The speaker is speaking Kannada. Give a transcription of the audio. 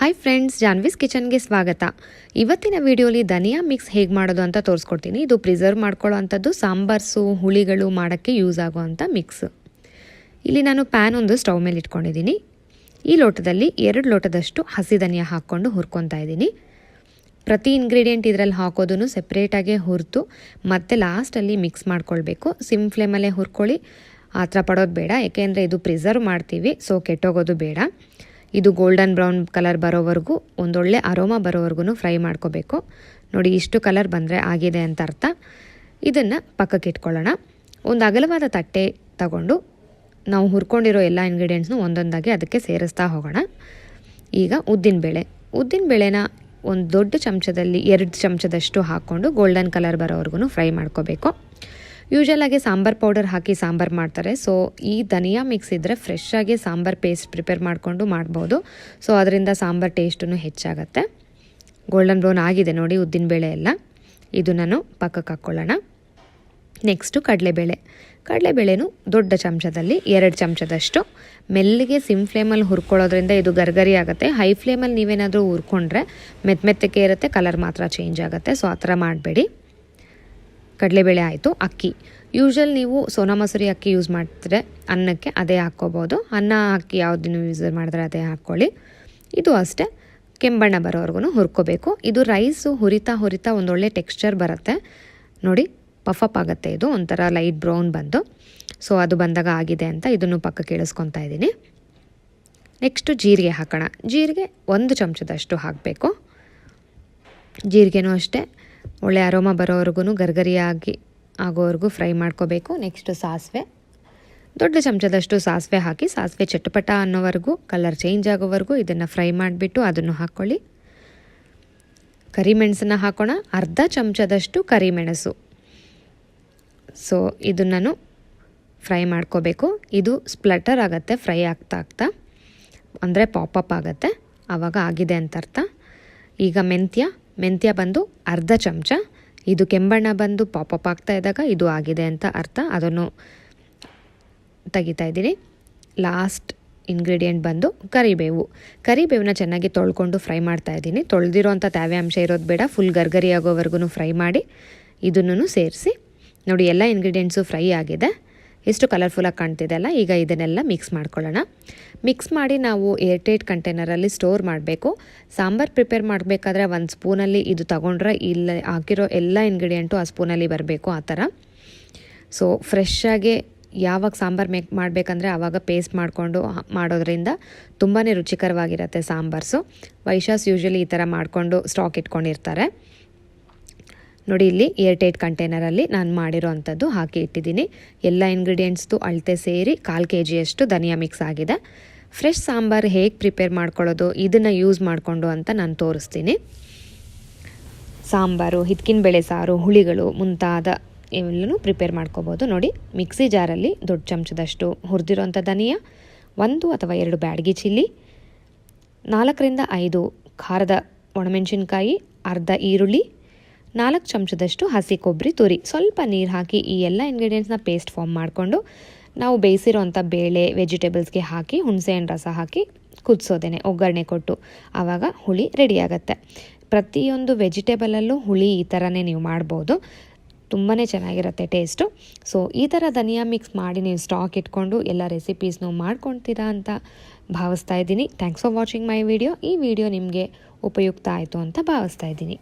ಹಾಯ್ ಫ್ರೆಂಡ್ಸ್ ಜಾನ್ವಿಸ್ ಕಿಚನ್ಗೆ ಸ್ವಾಗತ. ಇವತ್ತಿನ ವಿಡಿಯೋಲಿ ಧನಿಯಾ ಮಿಕ್ಸ್ ಹೇಗೆ ಮಾಡೋದು ಅಂತ ತೋರಿಸ್ಕೊಡ್ತೀನಿ. ಇದು ಪ್ರಿಸರ್ವ್ ಮಾಡ್ಕೊಳ್ಳೋ ಅಂಥದ್ದು ಸಾಂಬಾರ್ಸು ಹುಳಿಗಳು ಮಾಡೋಕ್ಕೆ ಯೂಸ್ ಆಗುವಂಥ ಮಿಕ್ಸ್ ಇಲ್ಲಿ ನಾನು ಪ್ಯಾನ್ ಒಂದು ಸ್ಟವ್ ಮೇಲೆ ಇಟ್ಕೊಂಡಿದ್ದೀನಿ. ಈ ಲೋಟದಲ್ಲಿ ಎರಡು ಲೋಟದಷ್ಟು ಹಸಿ ಧನಿಯಾ ಹಾಕ್ಕೊಂಡು ಹುರ್ಕೊತಾ ಇದ್ದೀನಿ. ಪ್ರತಿ ಇಂಗ್ರೀಡಿಯೆಂಟ್ ಇದರಲ್ಲಿ ಹಾಕೋದನ್ನು ಸೆಪ್ರೇಟಾಗೆ ಹುರಿದು ಮತ್ತೆ ಲಾಸ್ಟಲ್ಲಿ ಮಿಕ್ಸ್ ಮಾಡ್ಕೊಳ್ಬೇಕು. ಸಿಮ್ ಫ್ಲೇಮಲ್ಲೇ ಹುರ್ಕೊಳ್ಳಿ. ಆ ಥರ ಪಡೋದು ಬೇಡ. ಯಾಕೆಂದರೆ ಇದು ಪ್ರಿಸರ್ವ್ ಮಾಡ್ತೀವಿ ಸೊ ಕೆಟ್ಟೋಗೋದು ಬೇಡ. ಇದು ಗೋಲ್ಡನ್ ಬ್ರೌನ್ ಕಲರ್ ಬರೋವರೆಗೂ, ಒಂದೊಳ್ಳೆ ಅರೋಮಾ ಬರೋವರೆಗೂ ಫ್ರೈ ಮಾಡ್ಕೋಬೇಕು. ನೋಡಿ, ಇಷ್ಟು ಕಲರ್ ಬಂದರೆ ಆಗಿದೆ ಅಂತ ಅರ್ಥ. ಇದನ್ನು ಪಕ್ಕಕ್ಕೆ ಇಟ್ಕೊಳ್ಳೋಣ. ಒಂದು ಅಗಲವಾದ ತಟ್ಟೆ ತಗೊಂಡು ನಾವು ಹುರ್ಕೊಂಡಿರೋ ಎಲ್ಲ ಇಂಗ್ರೀಡಿಯೆಂಟ್ಸ್ನು ಒಂದೊಂದಾಗಿ ಅದಕ್ಕೆ ಸೇರಿಸ್ತಾ ಹೋಗೋಣ. ಈಗ ಉದ್ದಿನಬೇಳೆ ಉದ್ದಿನಬೇಳೆನ ಒಂದು ದೊಡ್ಡ ಚಮಚದಲ್ಲಿ, ಎರಡು ಚಮಚದಷ್ಟು ಹಾಕ್ಕೊಂಡು ಗೋಲ್ಡನ್ ಕಲರ್ ಬರೋವರೆಗೂ ಫ್ರೈ ಮಾಡ್ಕೋಬೇಕು. ಯೂಶಲಾಗಿ ಸಾಂಬಾರ್ ಪೌಡರ್ ಹಾಕಿ ಸಾಂಬಾರು ಮಾಡ್ತಾರೆ. ಸೊ ಈ ಧನಿಯಾ ಮಿಕ್ಸ್ ಇದ್ದರೆ ಫ್ರೆಶ್ ಆಗಿ ಸಾಂಬಾರ್ ಪೇಸ್ಟ್ ಪ್ರಿಪೇರ್ ಮಾಡಿಕೊಂಡು ಮಾಡ್ಬೋದು. ಸೊ ಅದರಿಂದ ಸಾಂಬಾರ್ ಟೇಸ್ಟೂ ಹೆಚ್ಚಾಗತ್ತೆ. ಗೋಲ್ಡನ್ ಬ್ರೌನ್ ಆಗಿದೆ ನೋಡಿ ಉದ್ದಿನಬೇಳೆ ಎಲ್ಲ. ಇದು ನಾನು ಪಕ್ಕಕ್ಕೆ ಹಾಕ್ಕೊಳ್ಳೋಣ ನೆಕ್ಸ್ಟು ಕಡಲೆಬೇಳೆ. ಕಡಲೆಬೇಳೆನು ದೊಡ್ಡ ಚಮಚದಲ್ಲಿ, ಎರಡು ಚಮಚದಷ್ಟು. ಮೆಲ್ಲಿಗೆ ಸಿಮ್ ಫ್ಲೇಮಲ್ಲಿ ಹುರ್ಕೊಳ್ಳೋದ್ರಿಂದ ಇದು ಗರ್ಗರಿ ಆಗುತ್ತೆ. ಹೈ ಫ್ಲೇಮಲ್ಲಿ ನೀವೇನಾದರೂ ಹುರ್ಕೊಂಡ್ರೆ ಮೆತ್ತ ಮೆತ್ತಕ್ಕೆ ಇರುತ್ತೆ ಕಲರ್ ಮಾತ್ರ ಚೇಂಜ್ ಆಗುತ್ತೆ. ಸೊ ಆ ಥರ ಮಾಡಬೇಡಿ. ಕಡಲೆಬೇಳೆ ಆಯಿತು, ಅಕ್ಕಿ. ಯೂಶ್ವಲ್ ನೀವು ಸೋನಾ ಮಸೂರಿ ಅಕ್ಕಿ ಯೂಸ್ ಮಾಡ್ತಿದ್ರೆ ಅನ್ನಕ್ಕೆ ಅದೇ ಹಾಕ್ಕೋಬೋದು. ಅನ್ನ ಅಕ್ಕಿ ಯಾವುದನ್ನು ಯೂಸ್ ಮಾಡಿದ್ರೆ ಅದೇ ಹಾಕ್ಕೊಳ್ಳಿ. ಇದು ಅಷ್ಟೇ. ಕೆಂಬಣ್ಣ ಬರೋವರೆಗೂ ಹುರ್ಕೋಬೇಕು. ಇದು ರೈಸು ಹುರಿತಾ ಹುರಿತಾ ಒಂದೊಳ್ಳೆ ಟೆಕ್ಸ್ಚರ್ ಬರುತ್ತೆ. ನೋಡಿ ಪಫಪ್ ಆಗುತ್ತೆ ಇದು, ಒಂಥರ ಲೈಟ್ ಬ್ರೌನ್ ಬಂದು. ಸೊ ಅದು ಬಂದಾಗ ಆಗಿದೆ ಅಂತ ಇದನ್ನು ಪಕ್ಕಕ್ಕೆ ಕೇಳಿಸ್ಕೊತಾ ಇದ್ದೀನಿ. ನೆಕ್ಸ್ಟು ಜೀರಿಗೆ ಹಾಕೋಣ. ಜೀರಿಗೆ ಒಂದು ಚಮಚದಷ್ಟು ಹಾಕಬೇಕು. ಜೀರಿಗೆನೂ ಅಷ್ಟೇ. ಒಳ್ಳೆ ಅರೋಮ ಬರೋವರೆಗೂ ಗರ್ಗರಿಯಾಗಿ ಆಗೋವರೆಗೂ ಫ್ರೈ ಮಾಡ್ಕೋಬೇಕು. ನೆಕ್ಸ್ಟು ಸಾಸಿವೆ. ದೊಡ್ಡ ಚಮಚದಷ್ಟು ಸಾಸಿವೆ ಹಾಕಿ, ಸಾಸಿವೆ ಚಟಪಟ ಅನ್ನೋವರೆಗೂ ಕಲರ್ ಚೇಂಜ್ ಆಗೋವರೆಗೂ ಇದನ್ನು ಫ್ರೈ ಮಾಡಿಬಿಟ್ಟು ಅದನ್ನು ಹಾಕ್ಕೊಳ್ಳಿ ಕರಿಮೆಣಸನ್ನು ಹಾಕೋಣ. ಅರ್ಧ ಚಮಚದಷ್ಟು ಕರಿಮೆಣಸು. ಸೊ ಇದನ್ನು ಫ್ರೈ ಮಾಡ್ಕೋಬೇಕು. ಇದು ಸ್ಪ್ಲಟರ್ ಆಗುತ್ತೆ ಫ್ರೈ ಆಗ್ತಾ ಆಗ್ತಾ. ಅಂದರೆ ಪಾಪಪ್ ಆಗುತ್ತೆ. ಆವಾಗ ಆಗಿದೆ ಅಂತ ಅರ್ಥ. ಈಗ ಮೆಂತ್ಯ. ಮೆಂತ್ಯ ಬಂದು ಅರ್ಧ ಚಮಚ, ಇದು ಕೆಂಬಣ್ಣ ಬಂದು ಪಾಪಪ್ ಆಗ್ತಾ ಇದ್ದಾಗ ಇದು ಆಗಿದೆ ಅಂತ ಅರ್ಥ. ಅದನ್ನು ತೆಗಿತಾ ಇದ್ದೀನಿ. ಲಾಸ್ಟ್ ಇಂಗ್ರೀಡಿಯೆಂಟ್ ಬಂದು ಕರಿಬೇವು. ಕರಿಬೇವನ್ನ ಚೆನ್ನಾಗಿ ತೊಳ್ಕೊಂಡು ಫ್ರೈ ಮಾಡ್ತಾ ಇದ್ದೀನಿ. ತೊಳೆದಿರೋ ಅಂಥ ಅಂಶ ಇರೋದು ಬೇಡ. ಫುಲ್ ಗರ್ಗರಿ ಆಗೋವರೆಗೂ ಫ್ರೈ ಮಾಡಿ ಇದನ್ನು ಸೇರಿಸಿ ನೋಡಿ, ಎಲ್ಲ ಇಂಗ್ರೀಡಿಯೆಂಟ್ಸು ಫ್ರೈ ಆಗಿದೆ. ಎಷ್ಟು ಕಲರ್ಫುಲ್ಲಾಗಿ ಕಾಣ್ತಿದೆ ಅಲ್ಲ, ಈಗ ಇದನ್ನೆಲ್ಲ ಮಿಕ್ಸ್ ಮಾಡ್ಕೊಳ್ಳೋಣ. ಮಿಕ್ಸ್ ಮಾಡಿ ನಾವು ಏರ್ಟೈಟ್ ಕಂಟೈನರಲ್ಲಿ ಸ್ಟೋರ್ ಮಾಡಬೇಕು. ಸಾಂಬಾರು ಪ್ರಿಪೇರ್ ಮಾಡಬೇಕಾದ್ರೆ ಒಂದು ಸ್ಪೂನಲ್ಲಿ ಇದು ತಗೊಂಡ್ರೆ ಇಲ್ಲ, ಹಾಕಿರೋ ಎಲ್ಲ ಇಂಗ್ರೀಡಿಯೆಂಟು ಆ ಸ್ಪೂನಲ್ಲಿ ಬರಬೇಕು ಆ ಥರ. ಸೊ ಫ್ರೆಶ್ಶಾಗಿ ಯಾವಾಗ ಸಾಂಬಾರು ಮೇಕ್ ಮಾಡಬೇಕಂದ್ರೆ ಆವಾಗ ಪೇಸ್ಟ್ ಮಾಡಿಕೊಂಡು ಮಾಡೋದ್ರಿಂದ ತುಂಬಾ ರುಚಿಕರವಾಗಿರುತ್ತೆ ಸಾಂಬಾರ್ಸು. ವೈಶಾಸ್ ಯೂಶ್ವಲಿ ಈ ಥರ ಮಾಡಿಕೊಂಡು ಸ್ಟಾಕ್ ಇಟ್ಕೊಂಡಿರ್ತಾರೆ. ನೋಡಿ, ಇಲ್ಲಿ ಏರ್ ಟೈಟ್ ಕಂಟೈನರಲ್ಲಿ ನಾನು ಮಾಡಿರೋ ಅಂಥದ್ದು ಹಾಕಿ ಇಟ್ಟಿದ್ದೀನಿ. ಎಲ್ಲ ಇಂಗ್ರೀಡಿಯೆಂಟ್ಸ್ದು ಅಳತೆ ಸೇರಿ ಕಾಲು ಕೆ ಜಿಯಷ್ಟು ಧನಿಯಾ ಮಿಕ್ಸ್ ಆಗಿದೆ. ಫ್ರೆಶ್ ಸಾಂಬಾರು ಹೇಗೆ ಪ್ರಿಪೇರ್ ಮಾಡ್ಕೊಳ್ಳೋದು, ಇದನ್ನು ಯೂಸ್ ಮಾಡಿಕೊಂಡು ಅಂತ ನಾನು ತೋರಿಸ್ತೀನಿ. ಸಾಂಬಾರು, ಹಿತ್ಕಿನ ಬೇಳೆ ಸಾರು, ಹುಳಿಗಳು ಮುಂತಾದ ಇವೆಲ್ಲನೂ ಪ್ರಿಪೇರ್ ಮಾಡ್ಕೋಬೋದು. ನೋಡಿ, ಮಿಕ್ಸಿ ಜಾರಲ್ಲಿ ದೊಡ್ಡ ಚಮಚದಷ್ಟು ಹುರಿದಿರೋಂಥ ಧನಿಯಾ, ಒಂದು ಅಥವಾ ಎರಡು ಬ್ಯಾಡಗಿ ಚಿಲ್ಲಿ, ನಾಲ್ಕರಿಂದ ಐದು ಖಾರದ ಒಣಮೆಣಸಿನ್ಕಾಯಿ, ಅರ್ಧ ಈರುಳ್ಳಿ ನಾಲ್ಕು ಚಮಚದಷ್ಟು ಹಸಿ ಕೊಬ್ಬರಿ ತುರಿ. ಸ್ವಲ್ಪ ನೀರು ಹಾಕಿ ಈ ಎಲ್ಲ ಇಂಗ್ರೀಡಿಯೆಂಟ್ಸ್ನ ಪೇಸ್ಟ್ ಫಾರ್ಮ್ ಮಾಡಿಕೊಂಡು ನಾವು ಬೇಯಿಸಿರೋಂಥ ಬೇಳೆ ವೆಜಿಟೇಬಲ್ಸ್ಗೆ ಹಾಕಿ ಹುಣಸೆಹಣ್ಣು ರಸ ಹಾಕಿ ಕುದಿಸೋದೇನೆ, ಒಗ್ಗರಣೆ ಕೊಟ್ಟು. ಆವಾಗ ಹುಳಿ ರೆಡಿಯಾಗತ್ತೆ ಪ್ರತಿಯೊಂದು ವೆಜಿಟೇಬಲಲ್ಲೂ ಹುಳಿ ಈ ಥರನೇ ನೀವು ಮಾಡ್ಬೋದು. ತುಂಬಾ ಚೆನ್ನಾಗಿರುತ್ತೆ ಟೇಸ್ಟು ಸೊ ಈ ಥರ ಧನಿಯಾ ಮಿಕ್ಸ್ ಮಾಡಿ ನೀವು ಸ್ಟಾಕ್ ಇಟ್ಕೊಂಡು ಎಲ್ಲ ರೆಸಿಪೀಸ್ನು ಮಾಡ್ಕೊಳ್ತೀರಾ ಅಂತ ಭಾವಿಸ್ತಾ ಇದ್ದೀನಿ. Thanks for watching my video ಈ ವಿಡಿಯೋ ನಿಮಗೆ ಉಪಯುಕ್ತ ಆಯಿತು ಅಂತ ಭಾವಿಸ್ತಾ ಇದ್ದೀನಿ.